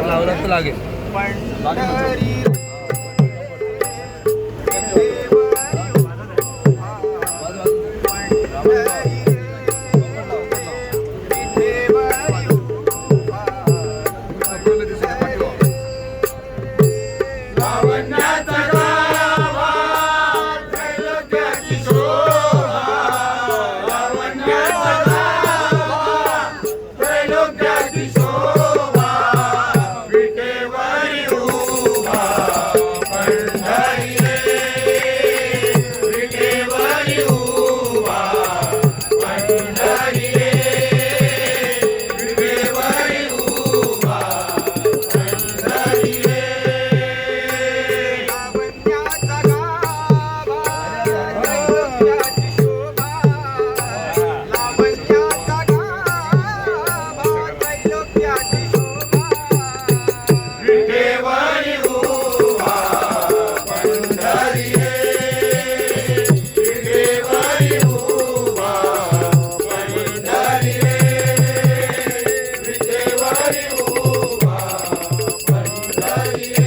हात लावला तर लागेल. पण you. Glória.